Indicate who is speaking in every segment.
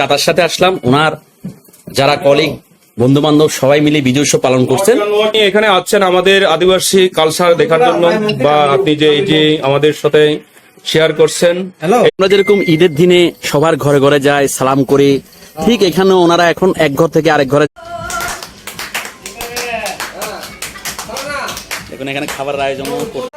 Speaker 1: দাদার সাথে আসলাম ওনার যারা কলিগ বন্ধু বান্ধব সবাই মিলে বিজয় উৎসব পালন করছেন।
Speaker 2: আপনি এখানে আছেন আমাদের আদিবাসী কালচার দেখার জন্য বা আপনি যে এই যে আমাদের সাথে শেয়ার করছেন।
Speaker 1: আমরা যেরকম ঈদের দিনে সবার ঘরে ঘরে যায় সালাম করে ঠিক এখানে ওনারা এখন এক ঘর থেকে আরেক ঘরে এখন এখানে খাবার আয়োজন করছে।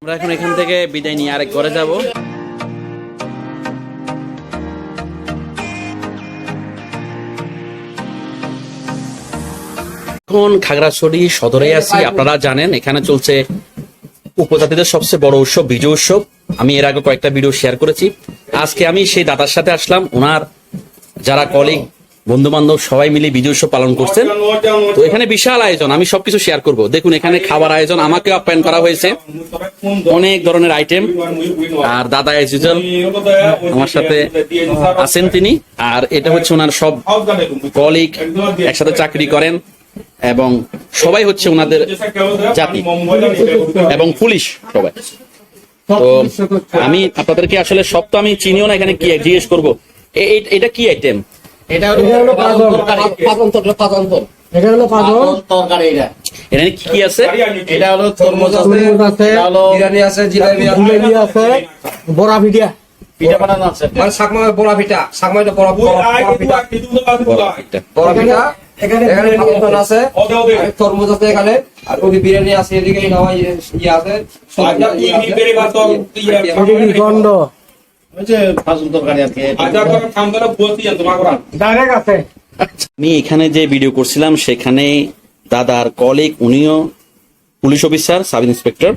Speaker 1: আমরা এখন এখান থেকে বিদায় নিয়ে আরেক ঘরে যাব। এখন খাগড়াছড়ি সদরে আছি, আপনারা জানেন, এখানে চলছে উপজাতিদের সবচেয়ে বড় উৎসব, বিজয় উৎসব। আমি এর আগে কয়েকটা ভিডিও শেয়ার করেছি। আজকে আমি সেই দাদার সাথে আসলাম। ওনার যারা কলিগ বন্ধু বান্ধব সবাই মিলে বিজয় উৎসব পালন করছেন। তো এখানে বিশাল আয়োজন আমি সবকিছু শেয়ার করব। দেখুন এখানে খাবার আয়োজন আমাকে আপ্যায়ন করা হয়েছে। অনেক ধরনের আইটেম আর দাদা এজ আমার সাথে আছেন তিনি। আর এটা হচ্ছে ওনার সব কলিগ একসাথে চাকরি করেন এবং সবাই হচ্ছে ওনাদের জাতি এবং পুলিশ সবাই। তো আমি আপনাদেরকে আসলে সব তো আমি চিনিও না এখানে কি জিজ্ঞেস করব। এটা কি আইটেম
Speaker 3: এটা হলো পাতন তরকারি। পাতন তর
Speaker 4: এটা হলো পাগল
Speaker 3: তরকারি এটা।
Speaker 1: এখানে কি কি আছে?
Speaker 3: এটা হলো তরমুজ আছে
Speaker 4: আছে,
Speaker 3: বিরিয়ানি আছে জিলাপি আছে
Speaker 4: বড়া ভিডিয়া
Speaker 3: পিঠা বানানো আছে।
Speaker 5: মানে শাকমা বড়া পিঠা শাকমা এটা বড়া বড়া বড়া পিঠা। বড়া পিঠা।
Speaker 4: এখানে
Speaker 5: এখানে আছে আর তরমুজ আছে এখানে আর ওই বিরিয়ানি আছে এদিকে ইয়ে আছে
Speaker 4: গন্ড
Speaker 1: আমি এখানে যে ভিডিও করছিলাম সেখানে দাদার কলিগ উনিও পুলিশ অফিসার সাব ইন্সপেক্টর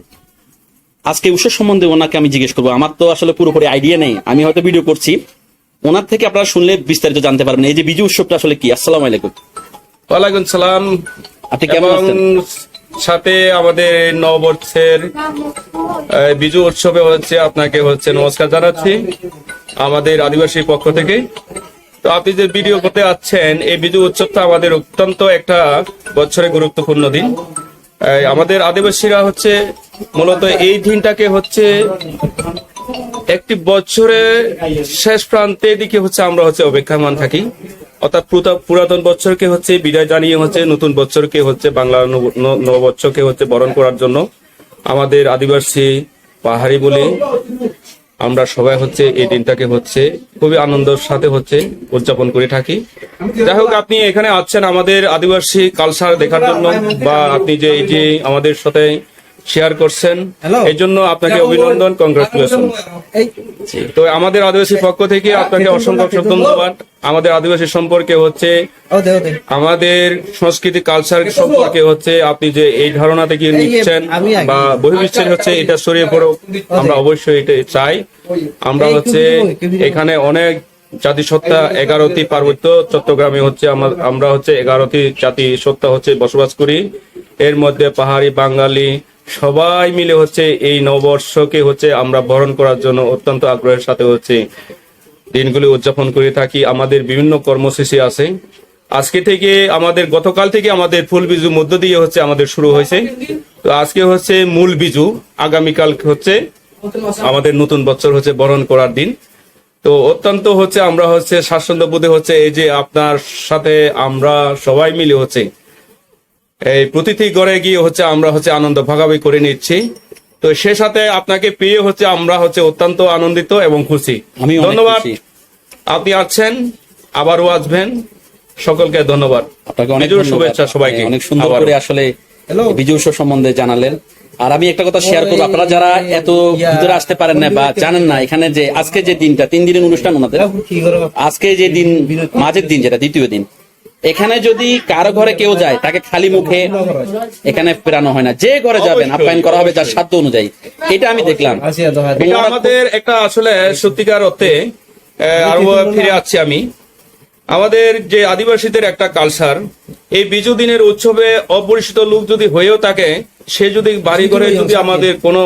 Speaker 1: আজকে উৎসব সম্বন্ধে ওনাকে আমি জিজ্ঞেস করব। আমার তো আসলে পুরোপুরি আইডিয়া নেই। আমি হয়তো ভিডিও করছি। ওনার থেকে আপনারা শুনলে বিস্তারিত জানতে পারবেন। এই যে বিজু উৎসবটা আসলে কি? আসসালাম আলাইকুম।
Speaker 2: ওয়ালাইকুম সালাম।
Speaker 1: আপনি কেমন আছেন?
Speaker 2: সাথে আমাদের নববর্ষের বিজু উৎসবে হচ্ছে আপনাকে হচ্ছে নমস্কার জানাচ্ছি আমাদের আদিবাসী পক্ষ থেকে। তো আপনি যে ভিডিও করতে যাচ্ছেন, এই বিজু উৎসবটা আমাদের অত্যন্ত একটা বছরে গুরুত্বপূর্ণ দিন। আমাদের আদিবাসীরা হচ্ছে মূলত এই দিনটাকে হচ্ছে একটি বছরের শেষ প্রান্তে দিকে হচ্ছে আমরা হচ্ছে অপেক্ষামান থাকি। অর্থাৎ পুরা- পুরাতন বছরকে হচ্ছে বিদায় জানিয়ে হচ্ছে নতুন বছরকে হচ্ছে বাংলা নব- ন- নববর্ষকে হচ্ছে বরণ করার জন্য আমাদের আদিবাসী পাহাড়ি বলে আমরা সবাই হচ্ছে এই দিনটাকে হচ্ছে খুবই আনন্দের সাথে হচ্ছে উদযাপন করে থাকি। যাই হোক, আপনি এখানে আছেন আমাদের আদিবাসী কালচার দেখার জন্য বা আপনি যে এই যে আমাদের সাথে শেয়ার করছেন। এই জন্য আপনাকে অভিনন্দন কংগ্রেচুলেশন তো আমাদের আদিবাসী পক্ষ থেকে আপনাকে অসংখ্য অসংখ্য ধন্যবাদ। আমাদের আদিবাসী সম্পর্কে হচ্ছে আমাদের সংস্কৃতি কালচার সম্পর্কে হচ্ছে আপনি যে এই ধারণা থেকে নিচ্ছেন বা বহির্বিশ্বের হচ্ছে এটা ছড়িয়ে পড়ো আমরা অবশ্যই এটা চাই। আমরা হচ্ছে এখানে অনেক জাতিসত্তা এগারোটি পার্বত্য চট্টগ্রামে হচ্ছে আমার- আমরা হচ্ছে এগারোটি জাতি সত্তা হচ্ছে বসবাস করি। এর মধ্যে পাহাড়ি বাঙালি সবাই মিলে হচ্ছে এই নববর্ষকে হচ্ছে আমরা বরণ করার জন্য অত্যন্ত আগ্রহের সাথে হচ্ছে দিনগুলি উদযাপন করে থাকি। আমাদের বিভিন্ন কর্মসূচি আছে। আজকে থেকে আমাদের, গতকাল থেকে আমাদের ফুল বিজু মধ্য দিয়ে হচ্ছে আমাদের শুরু হয়েছে। তো আজকে হচ্ছে মূল বিজু, আগামীকাল হচ্ছে আমাদের নতুন বছর হচ্ছে বরণ করার দিন। তো অত্যন্ত হচ্ছে আমরা হচ্ছে স্বাচ্ছন্দ্য বোধে হচ্ছে এই যে আপনার সাথে আমরা সবাই মিলে হচ্ছে এই প্রতিটি ঘরে গিয়ে হচ্ছে আমরা হচ্ছে আনন্দ ভাগাভাগি করে নিচ্ছি। তো সে সাথে আপনাকে পেয়ে হচ্ছে আমরা হচ্ছে অত্যন্ত আনন্দিত এবং খুশি।
Speaker 1: আমি
Speaker 2: ধন্যবাদ। আপনি আসছেন আবারও আসবেন। সকলকে ধন্যবাদ।
Speaker 1: আপনাকে অনেক
Speaker 2: শুভেচ্ছা সবাইকে।
Speaker 1: অনেক সুন্দর। করে আসলে বিজু উৎসব সম্বন্ধে জানালেন। আর আমি একটা কথা শেয়ার করব। আপনারা যারা এত ভিতরে আসতে পারেন না বা জানেন না এখানে যে আজকে যে দিনটা তিন দিনের অনুষ্ঠান ওনাদের। আজকে যে দিন মাঝের দিন যেটা দ্বিতীয় দিন। এখানে যদি কারও ঘরে কেউ যায় তাকে খালি মুখে এখানে ফেরানো হয় না। যে ঘরে যাবেন আপ্যায়ন করা হবে যার সাধ্য অনুযায়ী। এটা আমি দেখলাম।
Speaker 2: এটা আমাদের একটা আসলে সত্যিকার অর্থে আরও ফিরে আসছি আমি। আমাদের যে আদিবাসীদের একটা কালচার এই বিজু দিনের উৎসবে অপরিচিত লোক যদি হয়েও থাকে সে যদি বাড়ি ঘরে যদি আমাদের কোনো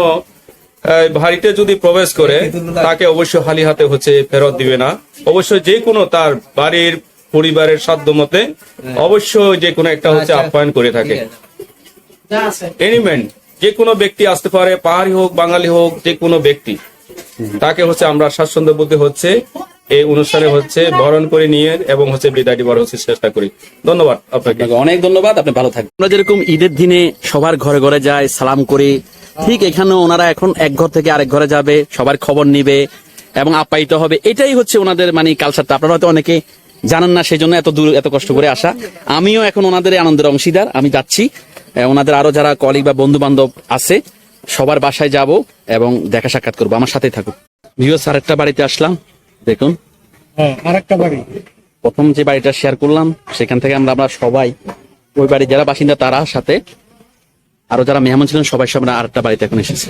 Speaker 2: আহ, বাড়িতে যদি প্রবেশ করে তাকে অবশ্যই হালি হাতে হচ্ছে ফেরত দিবে না। অবশ্যই যে কোনো তার বাড়ির পরিবারের সাধ্য মতে অবশ্যই যে কোনো একটা হচ্ছে আপ্যায়ন করে থাকে।
Speaker 4: যা আছে।
Speaker 2: এনিমেন্ট যে কোনো ব্যক্তি আসতে পারে পাহাড়ি হোক বাঙালি হোক যে কোনো ব্যক্তি তাকে হচ্ছে আমরা স্বাচ্ছন্দ্য বলতে হচ্ছে এই অনুষ্ঠানে হচ্ছে বরণ করে নিয়ে এবং হচ্ছে বিদায় দিবার হচ্ছে চেষ্টা করি। ধন্যবাদ আপনাকে।
Speaker 1: আপনাকে অনেক ধন্যবাদ আপনি ভালো থাকবেন। আমরা যেরকম ঈদের দিনে সবার ঘরে ঘরে যায় সালাম করি ঠিক এখানে ওনারা এখন এক ঘর থেকে আরেক ঘরে যাবে সবার খবর নিবে এবং আপ্যায়িত হবে। এটাই হচ্ছে ওনাদের মানে কালচারটা আপনারা হয়তো অনেকে জানেন না সেই জন্য এত দূর এত কষ্ট করে আসা। আমিও এখন ওনাদের আনন্দের অংশীদার আমি যাচ্ছি। ওনাদের আরও যারা কলিগ বা বন্ধু বান্ধব আছে সবার বাসায় যাব এবং দেখা সাক্ষাৎ করব। আমার সাথেই থাকুক। ভিও স্যার একটা বাড়িতে আসলাম। দেখুন।
Speaker 4: হ্যাঁ আরেকটা বাড়ি।
Speaker 1: প্রথম যে বাড়িটা শেয়ার করলাম সেখান থেকে আমরা আমরা সবাই ওই বাড়ির যারা বাসিন্দা তারা সাথে আরও যারা মেহমান ছিলেন সবাই সব আমরা আরেকটা বাড়িতে এখন এসেছে।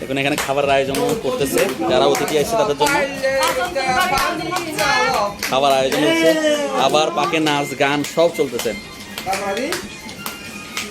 Speaker 1: দেখুন, এখানে খাবারের আয়োজন করতেছে। যারা অতিথি আসছে তাদের জন্য খাবার আয়োজন হচ্ছে। আবার পাকে নাচ, গান সব চলতেছে।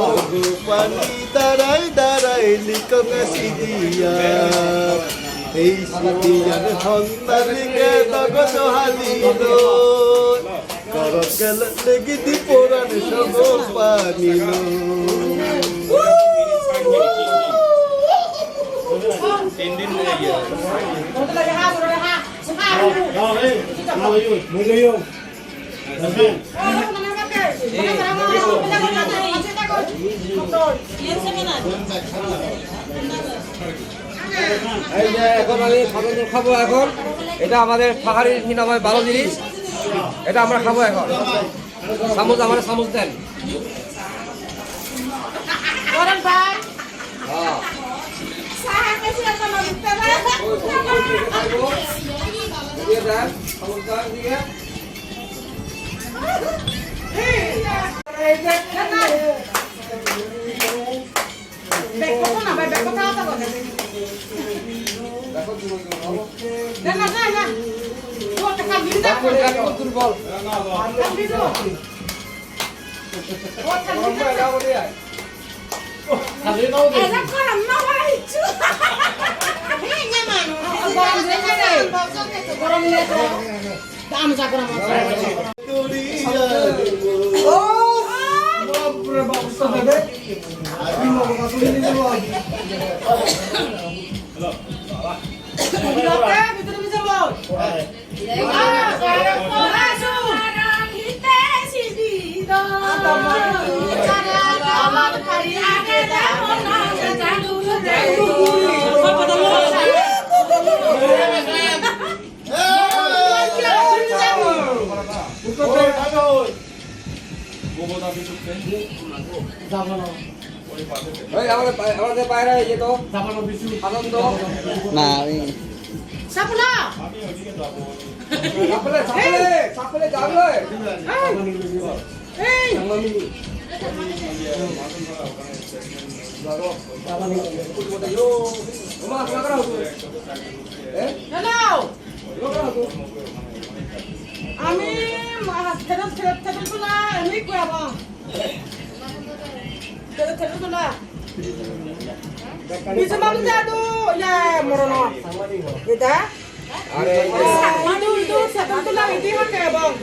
Speaker 6: ওগো পানি দাঁড়াই দাঁড়াই লিকক সিদিয়া এই সিদিয়ার সন্তানিকে তগ সোহালিল করত গেল লেগিতি পোড়ান সব পানিল
Speaker 5: এই যে এখন আমি খাবার খাব এখন। এটা আমাদের পাহাড়ির কি ভালো জিনিস। এটা আমরা খাব এখন। চামচ আমার চামচ দেন হ্যাঁ। দিয়ে দেন চামচ দেন দিয়ে তারপরে পা- আমাদের বাইরে ইয়ে তো আনন্দ সাপলে সাপলে সাপলে যাবে তোমার লাগা হতো এ
Speaker 7: আমি ফেরত ফেরত ফেরত না এমনি কয়াব
Speaker 4: Bisa malu tak tu? Ya, morono. Kita?
Speaker 5: আরে এই যে
Speaker 4: Itu itu satu tu lah ini kan kayak bang.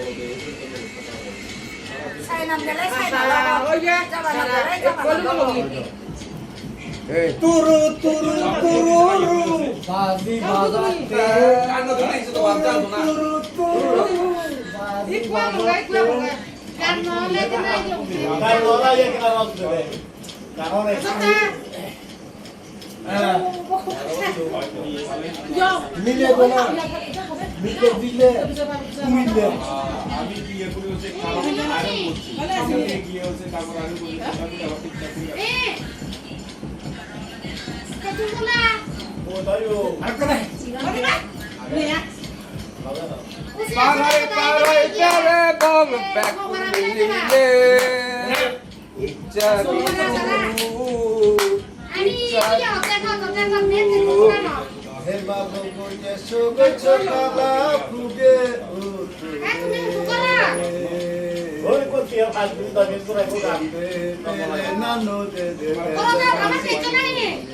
Speaker 4: Oh ya.
Speaker 5: এই
Speaker 3: Turu turu tururu. Babi bazaate.
Speaker 5: কান্ন ধরে কিছু তো ভাবতে আসো না
Speaker 3: Turu turu.
Speaker 4: Ikut enggak ikut enggak.
Speaker 6: Kalau orang yang kita maksud deh. Kalau orang
Speaker 4: Yo.
Speaker 3: Mile bona. Mile bile. Mile.
Speaker 5: পাহাড়ে পাহাড়ে চলে বম ব্যাক মিলিলে ইচ্ছা Binu
Speaker 6: Hema bogoye sogo chokala fuge Hoy ko tiya pas binta ni sura ko ga. Nano de de. Ada ko bugle juga
Speaker 3: Boyo ko jaga bugi dom nahi.
Speaker 4: Apa itu kalau? Suliman. Sama lu sih ada apa? Di sini.
Speaker 5: মায়ের বাচ্চা তো অলা তুই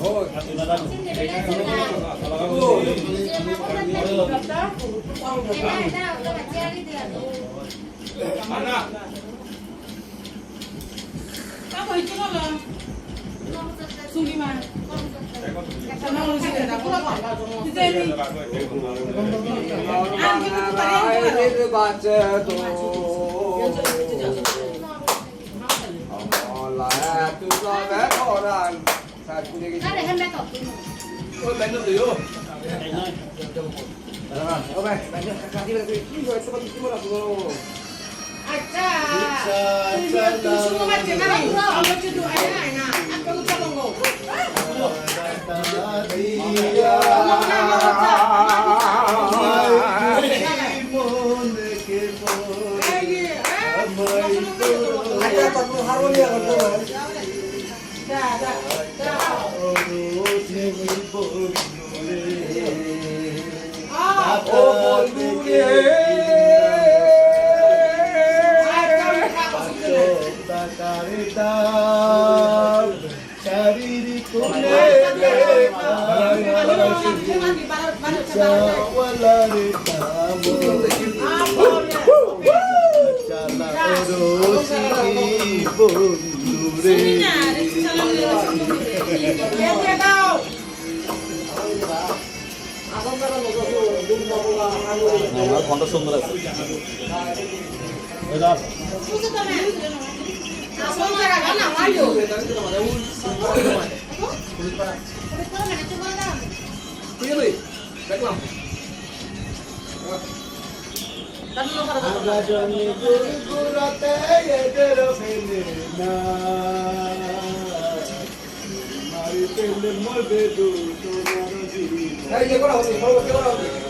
Speaker 5: ওরান সাকুরে গেছি ওই বেন্ন দিও ওবে বেন্ন কাটি বের কি হইছে বাকি তো
Speaker 4: Acha.
Speaker 1: আমার কণ্ঠ সুন্দর আছে
Speaker 5: ঠিক আছে দেখলাম
Speaker 6: আগাজনে গুরগুরাতে এদের ফেলে না মারি পেলে মরবে দু তোমার জীবন
Speaker 5: এই যে করা কে করা হচ্ছে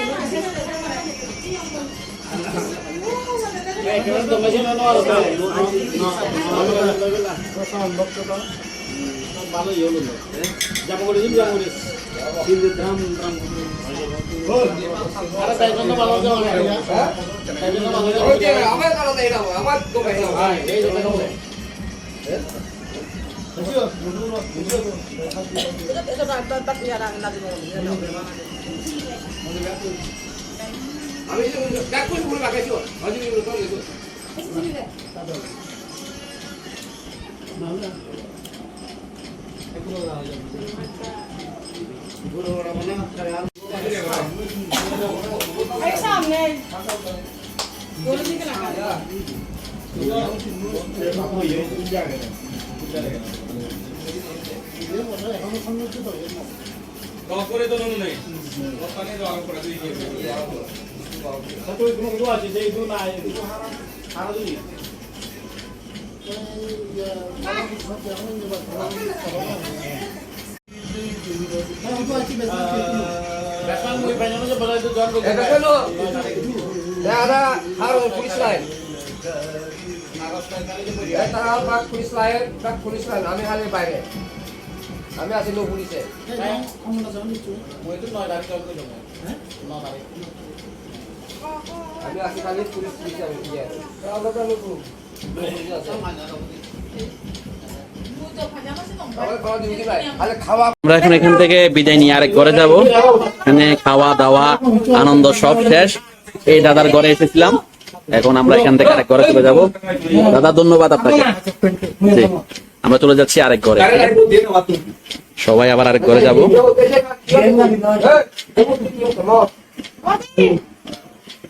Speaker 6: মনে শিখেছে মন মরে প্রেমে মন আশা পড়ে
Speaker 5: দাম দাম সন্ধ্যা মাথা ওই যে আমার কারণে এটা আমার দোকানে আমি ব্যাক করে বলে রাখাইছি হজি তো
Speaker 6: তুই কোনো দোয়া আছে যে দু নাই সারা দুই বেসান মুই বেজানো যে বলাই তো জন্ম
Speaker 5: এটা হলো এটা হার পুলিশ লাইন এটা বাক পুলিশ লাইন। বাক পুলিশ লাইন। আমি খালি বাইরে আমি আছি লো পুলিশে।
Speaker 6: মুই তো নয় হ্যাঁ? নয় লাখ
Speaker 5: আমি আছি খালি পুলিশ পুলিশে আমি
Speaker 1: আমরা এখন এখান থেকে বিদায় নিয়ে আরেক ঘরে যাব এখানে খাওয়া দাওয়া আনন্দ সব শেষ এই দাদার ঘরে এসেছিলাম এখন আমরা এখান থেকে আরেক ঘরে চলে যাব দাদা ধন্যবাদ আপনাকে জি, আমরা চলে যাচ্ছি আরেক ঘরে সবাই আবার আরেক ঘরে যাব